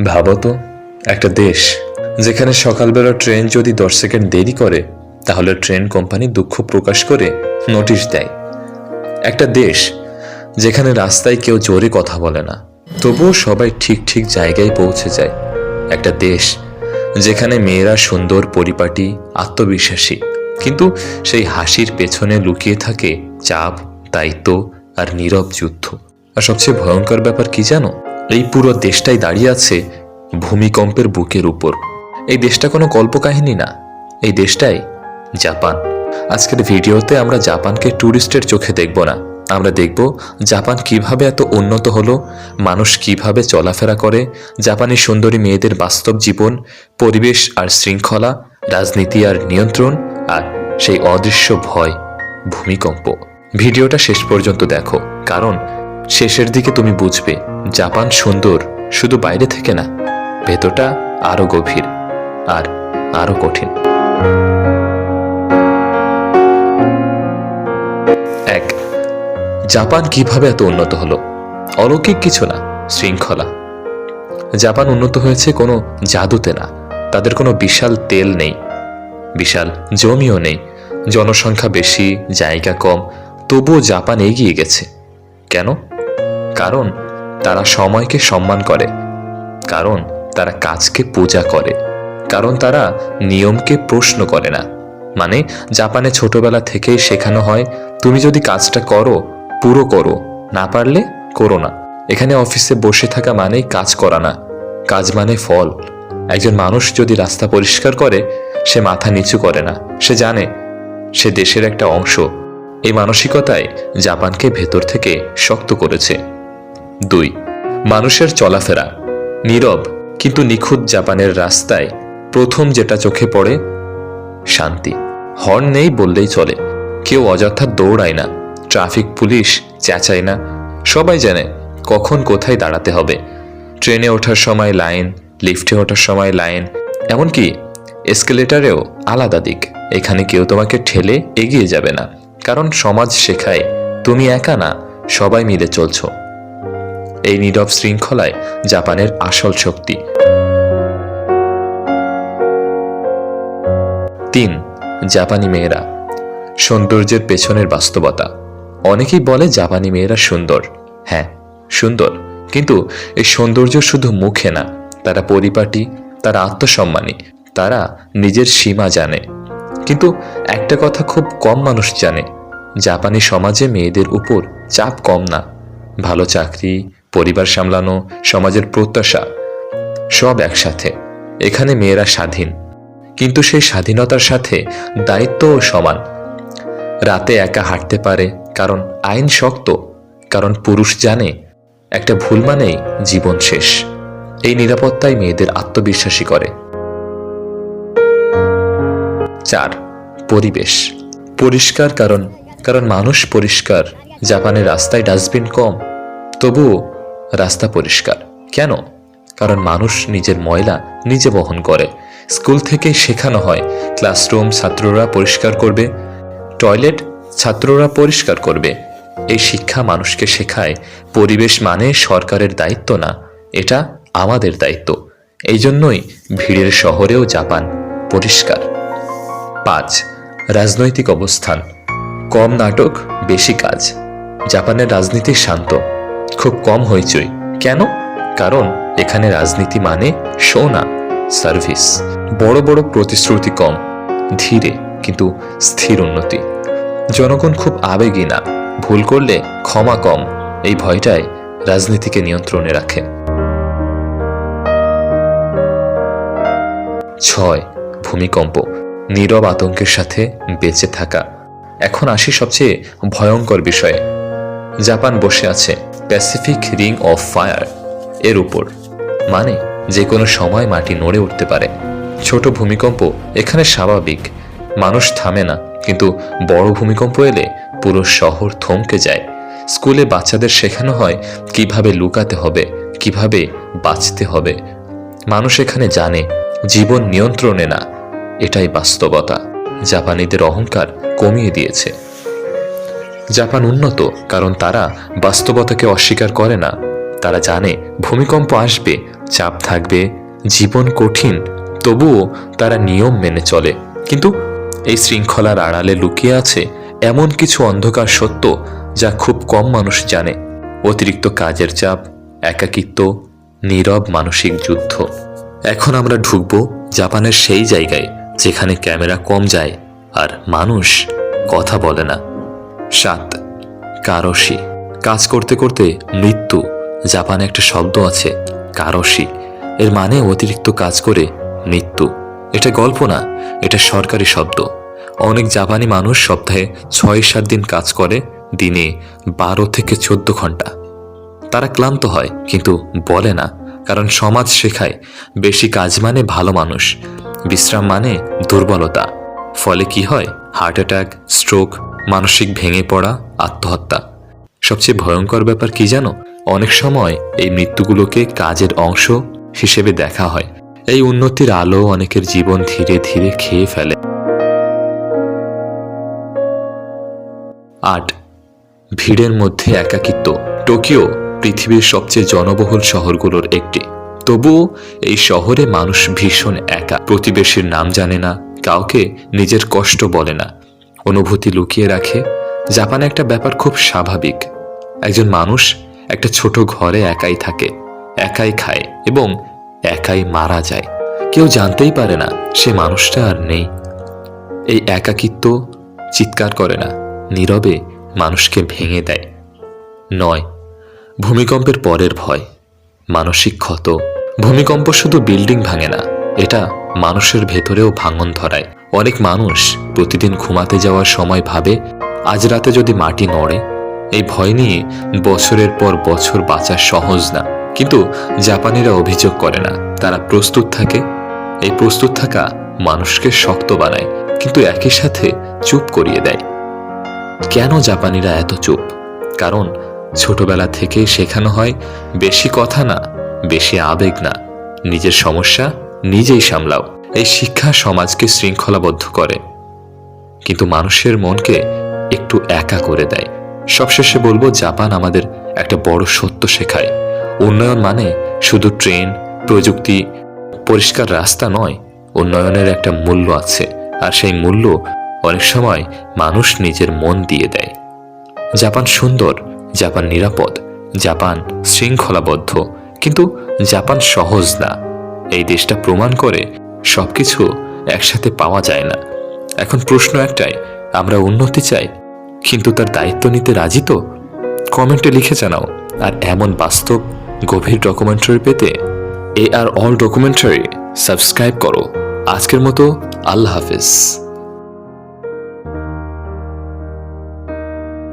ভাবো তো, একটা দেশ, যেখানে সকালবেলা ট্রেন যদি দশ সেকেন্ড দেরি করে, তাহলে ট্রেন কোম্পানি দুঃখ প্রকাশ করে নোটিশ দেয়। একটা দেশ, যেখানে রাস্তায় কেউ জোরে কথা বলে না, তবুও সবাই ঠিক ঠিক জায়গায় পৌঁছে যায়। একটা দেশ, যেখানে মেয়েরা সুন্দর পরিপাটি, আত্মবিশ্বাসী, কিন্তু সেই হাসির পেছনে লুকিয়ে থাকে চাপ, দায়িত্ব আর নীরব যুদ্ধ। আর সবচেয়ে ভয়ঙ্কর ব্যাপার কি জানো? এই পুরো দেশটাই দাঁড়িয়ে আছে ভূমিকম্পের বুকের উপর। এই দেশটা কোনো কল্পকাহিনী না। এই দেশটাই জাপান। আজকের ভিডিওতে আমরা জাপানকে ট্যুরিস্টের চোখে দেখব না। আমরা দেখব জাপান কীভাবে এত উন্নত হলো, মানুষ কীভাবে চলাফেরা করে, জাপানি সুন্দরী মেয়েদের বাস্তব জীবন, পরিবেশ আর শৃঙ্খলা, রাজনীতি আর নিয়ন্ত্রণ, আর সেই অদৃশ্য ভয়, ভূমিকম্প। ভিডিওটা শেষ পর্যন্ত দেখো, কারণ শেষের দিকে তুমি বুঝবে, জাপান সুন্দর, শুধু বাইরে থেকে না, ভেতরটা আরও গভীর আর আরও কঠিন। এক, জাপান কীভাবে এত উন্নত হলো? অলৌকিক কিছু না, শৃঙ্খলা। জাপান উন্নত হয়েছে কোনো জাদুতে না, তাদের কোনো বিশাল তেল নেই, বিশাল জমিও নেই, জনসংখ্যা বেশি, জায়গা কম, তবুও জাপান এগিয়ে গেছে। কেন? কারণ তারা সময়কে সম্মান করে, কারণ তারা কাজকে পূজা করে, কারণ তারা নিয়মকে প্রশ্ন করে না। মানে জাপানে ছোটবেলা থেকেই শেখানো হয়, তুমি যদি কাজটা করো, পুরো করো, না পারলে করো না। এখানে অফিসে বসে থাকা মানেই কাজ করা না। কাজ মানে ফল। একজন মানুষ যদি রাস্তা পরিষ্কার করে, সে মাথা নিচু করে না। সে জানে, সে দেশের একটা অংশ। এই মানসিকতায় জাপানকে ভেতর থেকে শক্ত করেছে। দুই, মানুষের চলাফেরা। নীরব কিন্তু নিখুঁত জাপানের রাস্তায় প্রথম যেটা চোখে পড়ে, শান্তি। হর্ন নেই বললেই চলে। কেউ অযথা দৌড়ায় না, ট্রাফিক পুলিশ চেঁচায় না। সবাই জানে কখন কোথায় দাঁড়াতে হবে। ট্রেনে ওঠার সময় লাইন, লিফটে ওঠার সময় লাইন, এমনকি এসকেলেটারেও আলাদা দিক। এখানে কেউ তোমাকে ঠেলে এগিয়ে যাবে না, কারণ সমাজ শেখায়, তুমি একা না, সবাই মিলে চলছো। এই নীরব শৃঙ্খলায় জাপানের আসল শক্তি। তিন, জাপানি মেয়েরা। সৌন্দর্যের পেছনের বাস্তবতা। অনেকেই বলে জাপানি মেয়েরা সুন্দর। হ্যাঁ সুন্দর। কিন্তু এই সৌন্দর্য শুধু মুখে না, তারা পরিপাটি, তারা আত্মসম্মানী, তারা নিজের সীমা জানে। কিন্তু একটা কথা খুব কম মানুষ জানে, জাপানি সমাজে মেয়েদের উপর চাপ কম না। ভালো চাকরি পরিবার সামলানো, সমাজের প্রত্যাশা, সব একসাথে। এখানে মেয়েরা স্বাধীন। কিন্তু সেই স্বাধীনতার সাথে দায়িত্বও সমান। রাতে একা হাঁটতে পারে, কারণ আইন শক্ত, কারণ পুরুষ জানে, একটা ভুল মানেই জীবন শেষ। এই নিরাপত্তাই মেয়েদের আত্মবিশ্বাসী করে। চার, পরিবেশ। পরিষ্কার কারণ কারণ মানুষ পরিষ্কার। জাপানের রাস্তায় ডাস্টবিন কম। তবুও রাস্তা পরিষ্কার। কেন? কারণ মানুষ নিজের ময়লা নিজে বহন করে। স্কুল থেকে শেখানো হয়, ক্লাসরুম ছাত্ররা পরিষ্কার করবে, টয়লেট ছাত্ররা পরিষ্কার করবে। এই শিক্ষা মানুষকে শেখায়, পরিবেশ মানে সরকারের দায়িত্ব না, এটা আমাদের দায়িত্ব। এই জন্যই ভিড়ের শহরেও জাপান পরিষ্কার। পাঁচ, রাজনৈতিক অবস্থান। কম নাটক, বেশি কাজ। জাপানের রাজনীতি শান্ত। খুব কম হইচই। কেন? কারণ এখানে রাজনীতি মানে শো না সার্ভিস বড় বড় প্রতিশ্রুতি কম, ধীরে কিন্তু স্থির উন্নতি। জনগণ খুব আবেগী না, ভুল করলে ক্ষমা কম, এই ভয়টাই রাজনীতিকে নিয়ন্ত্রণে রাখে। ছয়, ভূমিকম্প, নীরব আতঙ্কের সাথে বেঁচে থাকা। এখন আসি সবচেয়ে ভয়ঙ্কর বিষয়ে। জাপান বসে আছে। প্যাসিফিক রিং অফ ফায়ার এর উপর। মানে যে কোনো সময় মাটি নড়ে উঠতে পারে। ছোট ভূমিকম্প এখানে স্বাভাবিক। মানুষ থামে না, কিন্তু বড় ভূমিকম্প এলে পুরো শহর থমকে যায়। স্কুলে বাচ্চাদের শেখানো হয় কীভাবে লুকাতে হবে, কীভাবে বাঁচতে হবে। মানুষ এখানে জানে, জীবন নিয়ন্ত্রণে না। এটাই বাস্তবতা। জাপানিদের অহংকার কমিয়ে দিয়েছে। জাপান উন্নত, কারণ তারা বাস্তবতাকে অস্বীকার করে না। তারা জানে ভূমিকম্প আসবে, চাপ থাকবে, জীবন কঠিন, তবুও তারা নিয়ম মেনে চলে। কিন্তু এই শৃঙ্খলার আড়ালে লুকিয়ে আছে এমন কিছু অন্ধকার সত্য যা খুব কম মানুষ জানে। অতিরিক্ত কাজের চাপ, একাকিত্ব, নীরব মানসিক যুদ্ধ। এখন আমরা ঢুকব জাপানের সেই জায়গায় যেখানে ক্যামেরা কম যায় আর মানুষ কথা বলে না। সাত কারসি কাজ করতে করতে মৃত্যু, জাপানে একটা শব্দ আছে কারসি এর মানে অতিরিক্ত কাজ করে মৃত্যু। এটা গল্প না, এটা সরকারি শব্দ। অনেক জাপানি মানুষ সপ্তাহে ছয় সাত দিন কাজ করে, দিনে বারো থেকে চোদ্দ ঘণ্টা। তারা ক্লান্ত হয়, কিন্তু বলে না, কারণ সমাজ শেখায়, বেশি কাজ মানে ভালো মানুষ, বিশ্রাম মানে দুর্বলতা। ফলে কি হয়? হার্ট অ্যাটাক, স্ট্রোক মানসিক ভেঙে পড়া, আত্মহত্যা। সবচেয়ে ভয়ঙ্কর ব্যাপার কি জানো? অনেক সময় এই মৃত্যুগুলোকে কাজের অংশ হিসেবে দেখা হয়। এই উন্নতির আলো অনেকের জীবন ধীরে ধীরে খেয়ে ফেলে। আট, ভিড়ের মধ্যে একাকিত্ব। টোকিও পৃথিবীর সবচেয়ে জনবহুল শহরগুলোর একটি। তবুও এই শহরে মানুষ ভীষণ একা। প্রতিবেশীর নাম জানে না, কাউকে নিজের কষ্ট বলে না। অনুভূতি লুকিয়ে রাখে, জাপানে একটা ব্যাপার খুব স্বাভাবিক। একজন মানুষ একটা ছোট ঘরে একাই থাকে, একাই খায় এবং একাই মারা যায়। কেউ জানতেই পারে না, সে মানুষটা আর নেই। এই একাকিত্ব চিৎকার করে না, নীরবে মানুষকে ভেঙে দেয়। নয়, ভূমিকম্পের পরের ভয়, মানসিক ক্ষত। ভূমিকম্প শুধু বিল্ডিং ভাঙে না, এটা মানুষের ভেতরেও ভাঙন ধরায়। অনেক মানুষ প্রতিদিন ঘুমাতে যাওয়ার সময় ভাবে, আজ রাতে যদি মাটি নড়ে, এই ভয় নিয়ে বছরের পর বছর বাঁচা সহজ না। কিন্তু জাপানিরা অভিযোগ করে না, তারা প্রস্তুত থাকে। এই প্রস্তুত থাকা মানুষকে শক্ত বানায়, কিন্তু একই সাথে চুপ করিয়ে দেয়। কেন জাপানিরা এত চুপ? কারণ ছোটবেলা থেকেই শেখানো হয়, বেশি কথা না, বেশি আবেগ না। নিজের সমস্যা নিজেই সামলাও। এই শিক্ষা সমাজকে শৃঙ্খলাবদ্ধ করে। কিন্তু মানুষের মনকে একটু একা করে দেয়। সবশেষে বলব, জাপান আমাদের একটা বড় সত্য শেখায়। উন্নয়ন মানে শুধু ট্রেন, প্রযুক্তি, পরিষ্কার রাস্তা নয়, উন্নয়নের একটা মূল্য আছে। আর সেই মূল্য অনেক সময় মানুষ নিজের মন দিয়ে দেয়। জাপান সুন্দর, জাপান নিরাপদ, জাপান শৃঙ্খলাবদ্ধ। কিন্তু জাপান সহজ না। এই দেশটা প্রমাণ করে সবকিছু একসাথে পাওয়া যায় না। এখন প্রশ্ন একটাই, আমরা উন্নতি চাই, কিন্তু তার দায়িত্ব নিতে রাজি তো? কমেন্টে লিখে জানাও, আর এমন বাস্তব, গভীর ডকুমেন্টারি পেতে A R all documentary subscribe করো। আজকের মতো আল্লাহ হাফিজ।